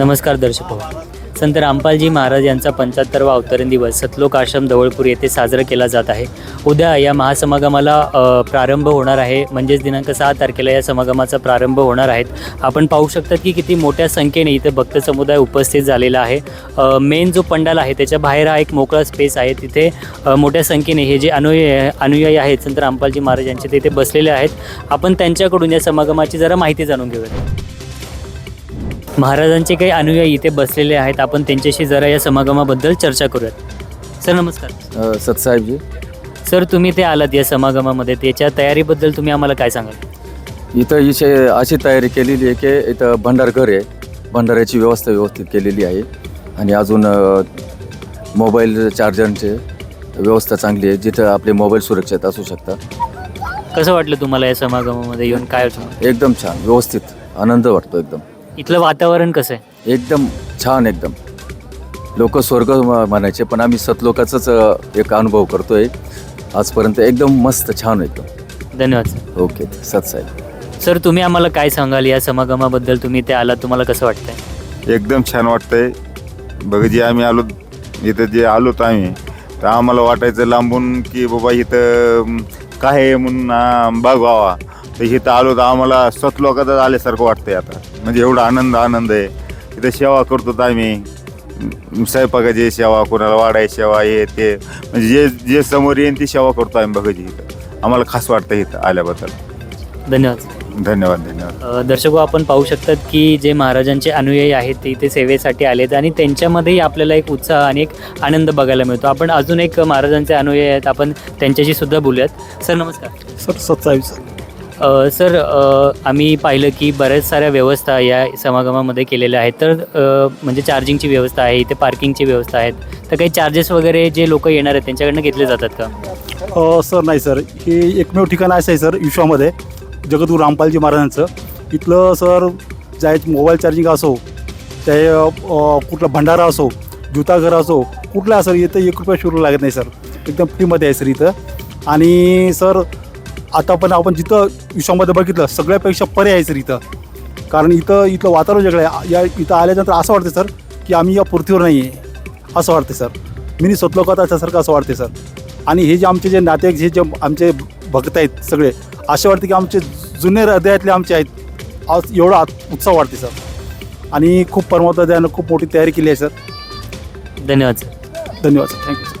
नमस्कार दर्शक संत रामपालजी महाराज यांचा पंच्याहत्तरवा अवतरण दिवस सतलोक आश्रम धवळपूर येथे साजरा केला जात आहे. उद्या या महासमागमाला प्रारंभ होणार आहे. म्हणजेच दिनांक सहा तारखेला या समागमाचा प्रारंभ होणार आहेत. आपण पाहू शकता की किती मोठ्या संख्येने इथे भक्त समुदाय उपस्थित झालेला आहे. मेन जो पंडाल आहे त्याच्या बाहेर हा एक मोकळा स्पेस आहे. तिथे मोठ्या संख्येने हे जे अनुयायी अनुयायी आहेत संत रामपालजी महाराज यांचे ते इथे बसलेले आहेत. आपण त्यांच्याकडून या समागमाची जरा माहिती जाणून घेऊया महाराजांचे काही अनुयायी इथे बसलेले आहेत. आपण त्यांच्याशी जरा या समागमाबद्दल चर्चा करूयात. सर नमस्कार. अ, सतसाहेबजी. सर तुम्ही ते आलात या समागमामध्ये. त्याच्या तयारीबद्दल तुम्ही आम्हाला काय सांगाल? इथं इथे अशी तयारी केलेली आहे की इथं भंडारघर आहे. भंडाऱ्याची व्यवस्था व्यवस्थित केलेली आहे. आणि अजून अ, मोबाईल चार्जरचे व्यवस्था चांगली आहे. जिथं आपले मोबाईल सुरक्षित असू शकतात. कसं वाटलं तुम्हाला या समागमामध्ये येऊन? काय वाटलं? एकदम छान. व्यवस्थित. आनंद वाटतो एकदम. इथलं वातावरण कसं आहे? एकदम छान एकदम. लोक स्वर्ग म- म्हणायचे पण आम्ही सतलोकाचाच अ, एक अनुभव करतोय. आजपर्यंत एकदम मस्त छान एकदम. धन्यवाद सर. ओके सतसाहेब सर तुम्ही आम्हाला काय सांगाल? या समागमाबद्दल तुम्ही ते आलात तुम्हाला कसं वाटतंय? एकदम छान वाटतंय. बघ जे आम्ही आलो इथं जे आलोत आम्ही तर आम्हाला वाटायचं लांबून की बाबा इथं अं, काय आहे म्हणून अं, बघावा. तर इथं आलो तर आम्हाला स्वतलोकातच आल्यासारखं वाटतंय आता. म्हणजे एवढा आनंद आनंद आहे. इथं सेवा करतो आम्ही. स्वयंपाकाची सेवा कोणाला वाढायची सेवा हे ते. म्हणजे जे जे समोर येईन ती सेवा करतो आम्ही बघायची इथं. आम्हाला खास वाटतं इथं आल्याबद्दल. धन्यवाद. धन्यवाद धन्यवाद. अ, दर्शको आपण पाहू शकतात की जे महाराजांचे अनुयायी आहेत ते इथे सेवेसाठी आलेत आणि त्यांच्यामध्येही आपल्याला एक उत्साह आणि एक आनंद बघायला मिळतो. आपण अजून एक महाराजांचे अनुयायी आहेत आपण त्यांच्याशी सुद्धा बोलूयात. सर नमस्कार. सर सत्तावीस. सर आम्ही पाहिलं की बऱ्याच साऱ्या व्यवस्था या समागमामध्ये केलेल्या आहेत. तर म्हणजे चार्जिंगची व्यवस्था आहे इथे पार्किंगची व्यवस्था आहेत. तर काही चार्जेस वगैरे जे लोक येणार आहेत त्यांच्याकडनं घेतले जातात का? सर नाही सर. हे एकमेव ठिकाण असं आहे सर विश्वामध्ये. जगद्गुरू रामपालजी महाराजांचं. इथलं सर जायचं मोबाईल चार्जिंग असो ते कुठला भंडारा असो जुताघर असो कुठला सर इथं एक रुपया शुल्क लागत नाही सर. एकदम फ्रीमध्ये आहे सर इथं. आणि सर आता पण आपण जिथं विश्वामध्ये बघितलं सगळ्यापेक्षा पर्याय आहे सर इथं. कारण इथं इथलं वातावरण वेगळं आहे. या इथं आल्यानंतर असं वाटतं सर की आम्ही या पृथ्वीवर नाही आहे असं वाटतं सर. मिनी स्वतलोकात असल्यासारखं असं वाटते सर. आणि हे जे आमचे जे नातेवाईक हे जे आमचे भक्त आहेत सगळे असे वाटते की आमचे जुने हृदयातले आमचे आहेत. आज एवढा उत्साह वाटते सर. आणि खूप परमात्मा द्यानं खूप मोठी तयारी केली आहे सर. धन्यवाद सर. धन्यवाद सर. थँक्यू सर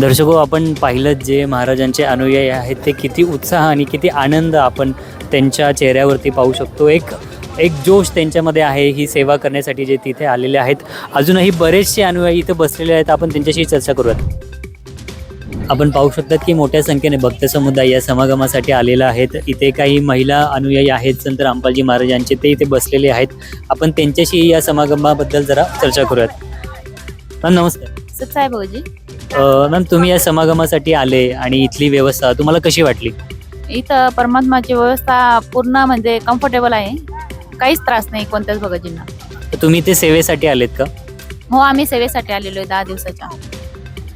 दर्शको आपण पाहिलं जे महाराजांचे अनुयायी आहेत ते किती उत्साह आणि किती आनंद आपण त्यांच्या चेहऱ्यावरती पाहू शकतो. एक एक जोश त्यांच्यामध्ये आहे ही सेवा करण्यासाठी जे तिथे आलेले आहेत. अजूनही बरेचसे अनुयायी इथे बसलेले आहेत. आपण त्यांच्याशी चर्चा करूयात. आपण पाहू शकतात की मोठ्या संख्येने भक्त समुदाय या समागमासाठी आलेला आहेत. इथे काही महिला अनुयायी आहेत संत रामपालजी महाराजांचे ते इथे बसलेले आहेत. आपण त्यांच्याशी या समागमाबद्दल जरा चर्चा करूयात. मॅम नमस्कार. सत्साहेब भाऊजी मॅम तुम्ही या समागमासाठी आले आणि इथली व्यवस्था तुम्हाला कशी वाटली? इथं परमात्माची व्यवस्था पूर्ण म्हणजे कम्फर्टेबल आहे. काहीच त्रास नाही कोणत्याच भगतजींना. तर तुम्ही ते सेवेसाठी आलेत का? हो आम्ही सेवेसाठी आलेलो आहे दहा दिवसाच्या.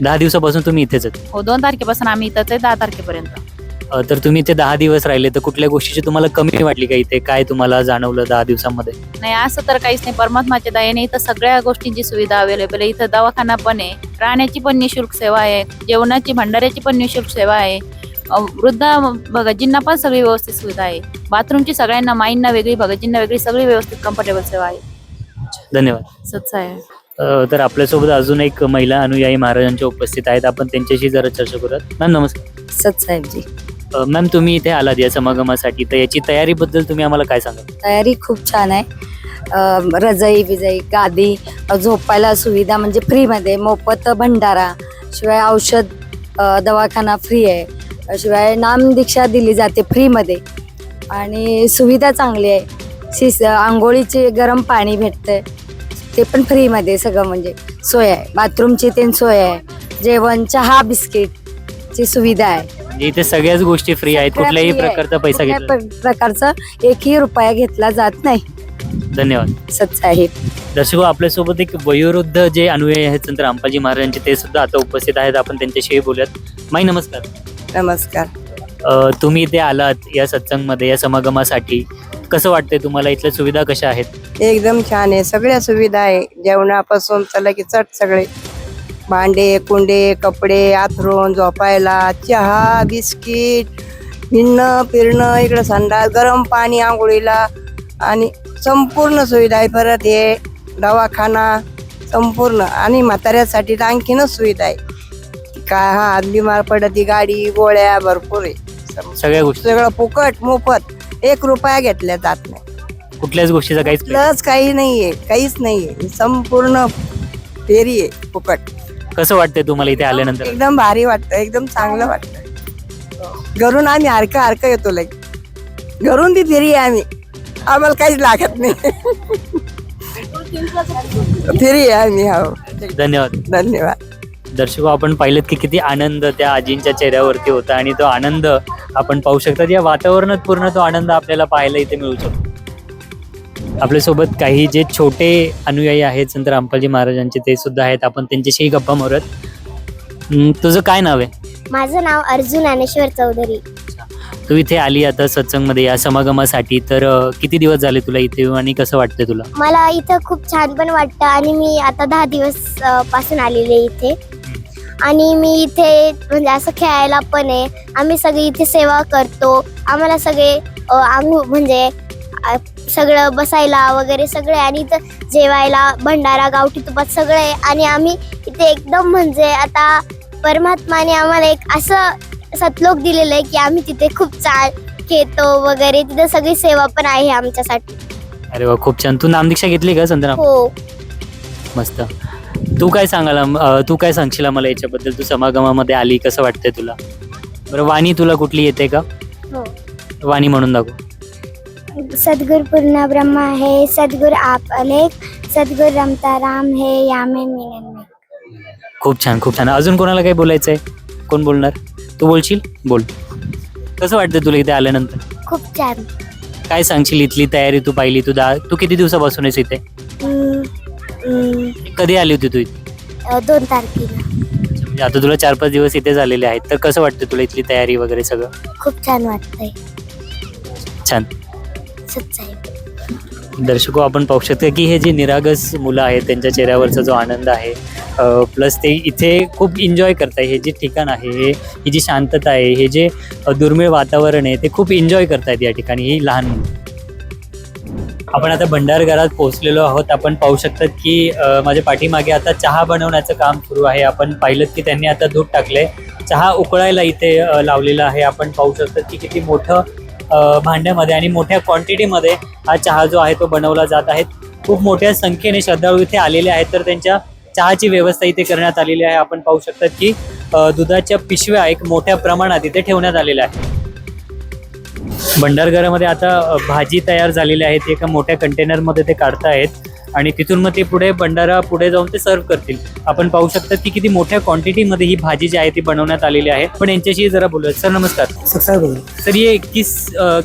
दहा दिवसापासून तुम्ही इथेच आहेत. हो दोन तारखेपासून आम्ही इथंच आहे दहा तारखेपर्यंत. तर तुम्ही ते दहा दिवस राहिले तर कुठल्या गोष्टीची तुम्हाला कमी वाटली का इथे? काय तुम्हाला जाणवलं दहा दिवसामध्ये? नाही असं तर काहीच नाही. परमात्माच्या दयेने इथं सगळ्या गोष्टींची सुविधा अवेलेबल आहे. इथं दवाखाना पण आहे राहण्याची पण निशुल्क सेवा आहे जेवणाची भंडाऱ्याची पण निशुल्क सेवा आहे. वृद्ध भगतजींना पण सगळी व्यवस्थित सुविधा आहे. बाथरूमची सगळ्यांना माईंना वेगळी भगतजींना वेगळी सगळी व्यवस्थित कम्फर्टेबल सेवा आहे. धन्यवाद. सत्साहेब अ, तर आपल्यासोबत अजून एक महिला अनुयायी महाराजांच्या उपस्थित आहेत. आपण त्यांच्याशी जरा चर्चा करूयात. मॅम नमस्कार. सतसाहेबजी मॅम तुम्ही इथे आलात या समागमासाठी. तर याची तयारीबद्दल तुम्ही आम्हाला काय सांगाल? तयारी खूप छान आहे. अं, रजाई बिजाई गादी अं, झोपायला सुविधा म्हणजे फ्रीमध्ये मोफत भंडारा शिवाय औषध अं, दवाखाना फ्री आहे. शिवाय नामदीक्षा दिली जाते फ्रीमध्ये. आणि सुविधा चांगली आहे. शिस आंघोळीचे गरम पाणी भेटतंय. ते पण फ्रीमध्ये सगळं म्हणजे सोय आहे. बाथरूमची ते सोय आहे. जेवण चहा बिस्किटची सुविधा आहे. म्हणजे इथे सगळ्याच गोष्टी फ्री आहेत. कुठल्याही आहे. प्रकारचा पैसा घेतला प्रकारचा एकही रुपया घेतला जात नाही. धन्यवाद. सत्साहेब दर्शको आपल्यासोबत एक वयोवृद्ध जे अनुयायी आहेत संत रामपालजी महाराजांचे ते सुद्धा आता उपस्थित आहेत. आपण त्यांच्याशी बोलूयात. माई नमस्कार. नमस्कार. अ, तुम्ही इथे आलात या सत्संगमध्ये या समागमासाठी. कसं वाटतंय तुम्हाला? इथल्या सुविधा कशा आहेत? एकदम छान आहे. सगळ्या सुविधा आहे. जेवणापासून चला की चट सगळे. भांडे कुंडे कपडे आथरून झोपायला चहा बिस्किट हिंडणं फिरणं इकडं संडास गरम पाणी आंघोळीला आणि संपूर्ण सुविधा आहे. परत हे दवाखाना संपूर्ण आणि म्हाताऱ्यासाठी तर आणखीनच सुविधा आहे. काय हा बिमार पडत ती गाडी गोळ्या भरपूर आहे. सगळ्या गोष्टी. सगळं फुकट मोफत एक रुपया घेतल्या जात नाही. कुठल्याच गोष्टीचा काहीच काही नाहीये काहीच नाहीये. संपूर्ण फेरी आहे फुकट. कसं वाटतंय तुम्हाला इथे आल्यानंतर? एकदम भारी वाटतं एकदम चांगलं वाटतं घरून आम्ही हरकं हरकं येतो लगे घरून ती फेरी आहे आम्ही. आम्हाला काहीच लागत नाही. फेरी आहे आम्ही हो. धन्यवाद. धन्यवाद. दर्शको आपण पाहिलं की किती आनंद त्या आजींच्या चेहऱ्यावरती होता आणि तो आनंद आपण पाहू शकतात. या वातावरणात पूर्ण तो आनंद आपल्याला पाहायला इथे मिळू शकतो. आपल्यासोबत काही जे छोटे अनुयायी आहेत संत रामपालजी महाराजांचे ते सुद्धा आहेत. आपण त्यांच्याशी गप्पा मारत तुझं काय नाव आहे? माझं नाव अर्जुन ज्ञानेश्वर चौधरी. तू इथे आली आता सत्संगमध्ये या समागमासाठी. तर अं, किती दिवस झाले तुला इथे येऊन आणि कसं वाटतंय तुला? मला इथं खूप छान पण वाटतं आणि मी आता दहा दिवस अ, पासून आलेले इथे. आणि मी इथे म्हणजे असं खेळायला पण आहे. आम्ही सगळे इथे सेवा करतो. आम्हाला सगळे अ, म्हणजे सगळं बसायला वगैरे सगळे आणि इथं जेवायला भंडारा गावठी तुपात सगळं. आहे आणि आम्ही इथे एकदम म्हणजे आता परमात्माने आम्हाला एक असं सतलोक दिलेलं आहे की आम्ही तिथे खूप छान खेळतो वगैरे. तिथे सगळी सेवा पण आहे आमच्यासाठी. अरे वा खूप छान. तू नामदीक्षा घेतली का संत राम हो. मस्त. तू काय सांगाल? अं, तू काय सांगशील मला याच्याबद्दल? तू समागमामध्ये आली कसं वाटतंय तुला? बरं वाणी तुला कुठली येते का? हो. वाणी म्हणून दाखव. सद्गुरु पूर्ण ब्रह्मा है सद्गुरु आप अनेक सद्गुरु रमता राम है यामे मिलन खूप छान खूप छान. अजून कोणाला काही बोलायचं आहे कोण बोलणार? तू बोलशील? बोल. कसं वाटतं तुला इथे आल्यानंतर? खूप छान. काय सांगशील इथली तयारी तू पाहिली? तू दा तू किती दिवसापासून आहेस इथे? हम्म, हम्म, कधी आली होती तू इथे? अ, दोन तारखेला. म्हणजे आता तुला चार पाच दिवस इथे झालेले आहेत. तर कसं वाटतं तुला इथली तयारी वगैरे सगळं? खूप छान वाटतंय. छान. सच्चाई दर्शको आपण पाहू शकतो की हे जे निरागस मुलं आहेत त्यांच्या चेहऱ्यावरचा जो आनंद आहे प्लस ते इथे खूप एन्जॉय करताय. हे जे ठिकाण आहे हे ही जी शांतता आहे हे जे दुर्मिळ वातावरण आहे ते खूप एन्जॉय करतायत या ठिकाणी ही लहान मुलं. आपण आता भंडारघरात पोहोचलेलो आहोत. आपण पाहू शकतात की अ, माझ्या पाठीमागे आता चहा बनवण्याचं काम सुरू आहे. आपण पाहिलं की त्यांनी आता दूध टाकलंय. चहा उकळायला इथे अ, लावलेला आहे. आपण पाहू शकतात की किती मोठं भांड्यामध्ये आणि मोठ्या क्वांटिटीमध्ये हा चहा जो आहे तो बनवला जात आहे. खूप मोठ्या संख्येने श्रद्धाळू इथे आलेले आहेत. तर त्यांच्या चहाची व्यवस्था इथे करण्यात आलेली आहे. आपण पाहू शकतात की दुधाच्या पिशव्या एक मोठ्या प्रमाणात इथे ठेवण्यात आलेल्या आहेत. भंडारघरामध्ये आता भाजी तयार झालेली आहे एका मोठ्या कंटेनरमध्ये ते काढतायत आणि तिथून मग ते पुढे भंडारा पुढे जाऊन ते सर्व करतील. आपण पाहू शकतात की किती मोठ्या क्वांटिटीमध्ये ही भाजी जी आहे ती बनवण्यात आलेली आहे. पण यांच्याशी जरा बोलूया सर नमस्कार. सर ये किस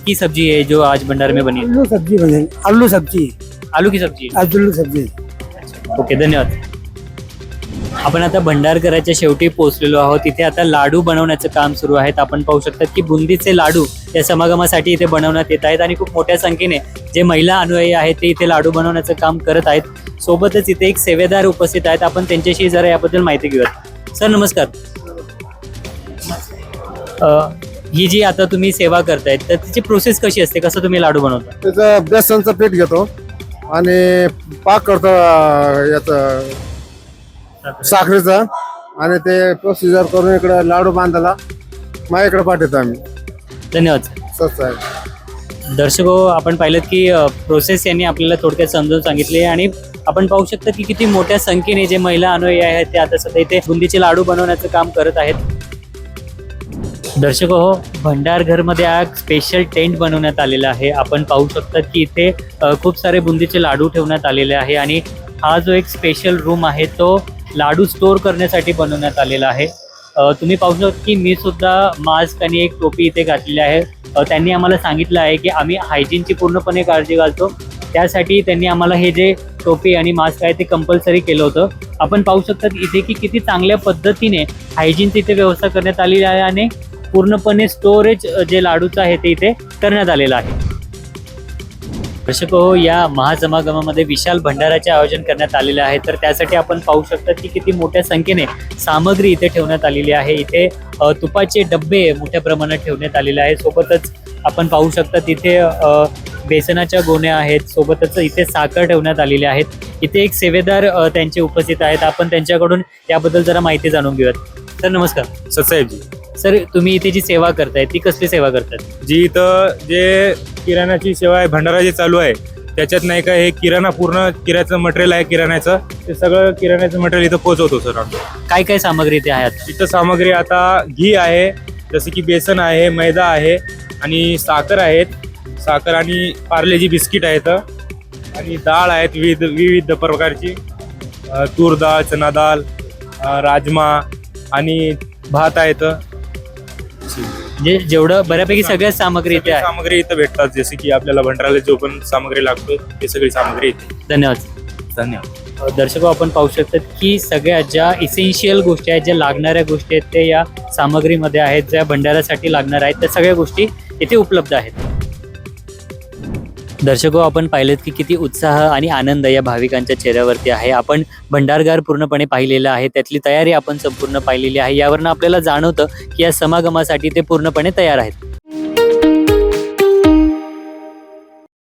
की सब्जी है जो आज भंडारे में बनी है आलू सब्जी बने आलू सब्जी. आलू की सब्जी. आलू सब्जी. ओके धन्यवाद. आपण आता भंडारकराच्या शेवटी पोहोचलेलो आहोत. तिथे आता लाडू बनवण्याचं काम सुरू आहे. आपण पाहू शकतात की बुंदीचे लाडू या समागमासाठी इथे बनवण्यात येत आहेत आणि खूप मोठ्या संख्येने जे महिला अनुयायी आहेत ते इथे लाडू बनवण्याचं काम करत आहेत. सोबतच इथे एक सेवेदार उपस्थित आहेत. आपण त्यांच्याशी जरा याबद्दल माहिती घेऊयात. सर नमस्कार. ही जी आता तुम्ही सेवा करतायत तर तिची प्रोसेस कशी असते? कसं तुम्ही लाडू बनवता? त्याचं बेसनचं पीठ घेतो आणि पाक करतो याचं साखरेचा. आणि ते प्रोसिजर करून इकडे लाडू बांधायला माझ्याकडे पाठवतो आम्ही. धन्यवाद. सर स्वस्त आहे दर्शको आपण पाहिलं की प्रोसेस यांनी आपल्याला थोडक्यात समजून सांगितले आणि आपण पाहू शकता की किती मोठ्या संख्येने जे महिला अनुयायी आहेत ते आता सध्या इथे बुंदीचे लाडू बनवण्याचं काम करत आहेत. दर्शक हो भंडारघरमध्ये आज स्पेशल टेंट बनवण्यात आलेला आहे. आपण पाहू शकतात की इथे अ, खूप सारे बुंदीचे लाडू ठेवण्यात आलेले आहे आणि हा जो एक स्पेशल रूम आहे तो लाडू स्टोअर करण्यासाठी बनवण्यात आलेला आहे. तुम्ही पाहू शकता की मी सुद्धा मास्क आणि एक टोपी इथे घातलेली आहे. त्यांनी आम्हाला सांगितलं आहे की आम्ही हायजीनची पूर्णपणे काळजी घालतो. त्यासाठी त्यांनी आम्हाला हे जे टोपी आणि मास्क आहे ते कंपल्सरी केलं होतं. आपण पाहू शकतात इथे की किती चांगल्या पद्धतीने हायजीनची इथे व्यवस्था करण्यात आलेली आहे आणि पूर्णपणे स्टोरेज जे लाडूचं आहे ते इथे करण्यात आलेलं आहे. दर्शक हो या महासमागमामध्ये विशाल भंडाराचे आयोजन करण्यात आलेले आहे. तर त्यासाठी आपण पाहू शकता की किती मोठ्या संख्येने सामग्री इथे ठेवण्यात आलेली आहे. इथे तुपाचे डब्बे मोठ्या प्रमाणात ठेवण्यात आलेले आहे सोबतच आपण पाहू शकता तिथे बेसनाच्या गोण्या आहेत. सोबतच इथे साखर ठेवण्यात आलेली आहेत. इथे एक सेवेदार त्यांचे उपस्थित आहेत. आपण त्यांच्याकडून याबद्दल जरा माहिती जाणून घेऊयात. सर नमस्कार. ससाहेबजी सर तुम्ही इथे जी सेवा करताय ती कसली सेवा करतात जी इथं जे किराणाची सेवा आहे भंडारा जे चालू आहे. त्याच्यात नाही का हे किराणा पूर्ण किराण्याचं मटेरियल आहे किराण्याचं. ते सगळं किराण्याचं मटेरियल इथं पोहोचवतो सर आम्ही. काय काय सामग्री इथे आहेत? इथं सामग्री आता घी आहे जसं की बेसन आहे मैदा आहे आणि साखर आहेत. साखर आणि पार्लेजी बिस्किट आहेत आणि डाळ आहेत विविध विविध प्रकारची. अ, तूर डाळ चना डाळ अ, राजमा आणि भात आहेत म्हणजे जेवढं बऱ्यापैकी सगळ्या सामग्री इथे आहे सामग्री इथं भेटतात जसे की आपल्याला भंडाराला जो पण सामग्री लागतो ते सगळी सामग्री इथे. धन्यवाद. धन्यवाद. दर्शक आपण पाहू शकतात की सगळ्या ज्या इसेन्शियल गोष्टी आहेत ज्या लागणाऱ्या गोष्टी आहेत ते या सामग्रीमध्ये आहेत ज्या भंडाऱ्यासाठी लागणार आहेत त्या सगळ्या गोष्टी इथे उपलब्ध आहेत. दर्शको आपण पाहिलेत की किती उत्साह आणि आनंद या भाविकांच्या चेहऱ्यावरती आहे. आपण भंडारगार पूर्णपणे पाहिलेलं आहे. त्यातली तयारी आपण संपूर्ण पाहिलेली आहे. यावरनं आपल्याला जाणवतं की या समागमासाठी ते पूर्णपणे तयार आहेत.